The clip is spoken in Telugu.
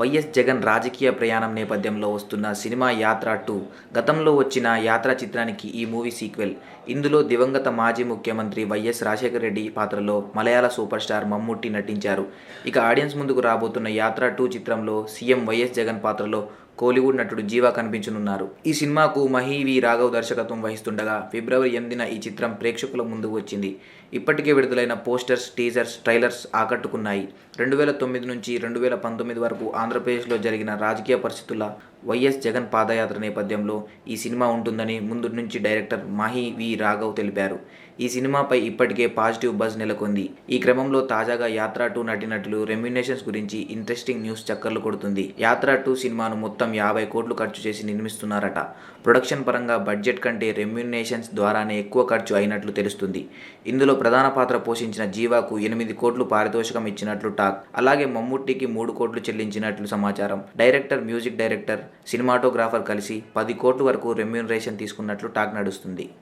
వైఎస్ జగన్ రాజకీయ ప్రయాణం నేపథ్యంలో వస్తున్న సినిమా యాత్ర టూ. గతంలో వచ్చిన యాత్ర చిత్రానికి ఈ మూవీ సీక్వెల్. ఇందులో దివంగత మాజీ ముఖ్యమంత్రి వైఎస్ రాజశేఖర రెడ్డి పాత్రలో మలయాళ సూపర్ స్టార్ మమ్ముట్టి నటించారు. ఇక ఆడియన్స్ ముందుకు రాబోతున్న యాత్ర టూ చిత్రంలో సీఎం వైఎస్ జగన్ పాత్రలో కోలీవుడ్ నటుడు జీవా కనిపించనున్నారు. ఈ సినిమాకు మహీవి రాఘవ్ దర్శకత్వం వహిస్తుండగా ఫిబ్రవరి ఎనిమిదిన ఈ చిత్రం ప్రేక్షకుల ముందుకు వచ్చింది. ఇప్పటికే విడుదలైన పోస్టర్స్ టీజర్స్ ట్రైలర్స్ ఆకట్టుకున్నాయి. రెండు వేల తొమ్మిది నుంచి రెండు వేల పంతొమ్మిది వరకు ఆంధ్రప్రదేశ్లో జరిగిన రాజకీయ పరిస్థితుల వైఎస్ జగన్ పాదయాత్ర నేపథ్యంలో ఈ సినిమా ఉంటుందని ముందు నుంచి డైరెక్టర్ మాహి వి రాఘవ్ తెలిపారు. ఈ సినిమాపై ఇప్పటికే పాజిటివ్ బజ్ నెలకొంది. ఈ క్రమంలో తాజాగా యాత్ర టూ నటినట్లు రెమ్యునేషన్స్ గురించి ఇంట్రెస్టింగ్ న్యూస్ చక్కర్లు కొడుతుంది. యాత్ర టూ సినిమాను మొత్తం యాభై కోట్లు ఖర్చు చేసి నిర్మిస్తున్నారట. ప్రొడక్షన్ పరంగా బడ్జెట్ కంటే రెమ్యునేషన్స్ ద్వారానే ఎక్కువ ఖర్చు అయినట్లు తెలుస్తుంది. ఇందులో ప్రధాన పాత్ర పోషించిన జీవాకు ఎనిమిది కోట్లు పారితోషికం ఇచ్చినట్లు టాక్. అలాగే మమ్ముట్టికి మూడు కోట్లు చెల్లించినట్లు సమాచారం. డైరెక్టర్ మ్యూజిక్ డైరెక్టర్ సినిమాటోగ్రాఫర్ కలిసి పది కోట్ల వరకు రెమ్యూనరేషన్ తీసుకున్నట్లు టాక్ నడుస్తుంది.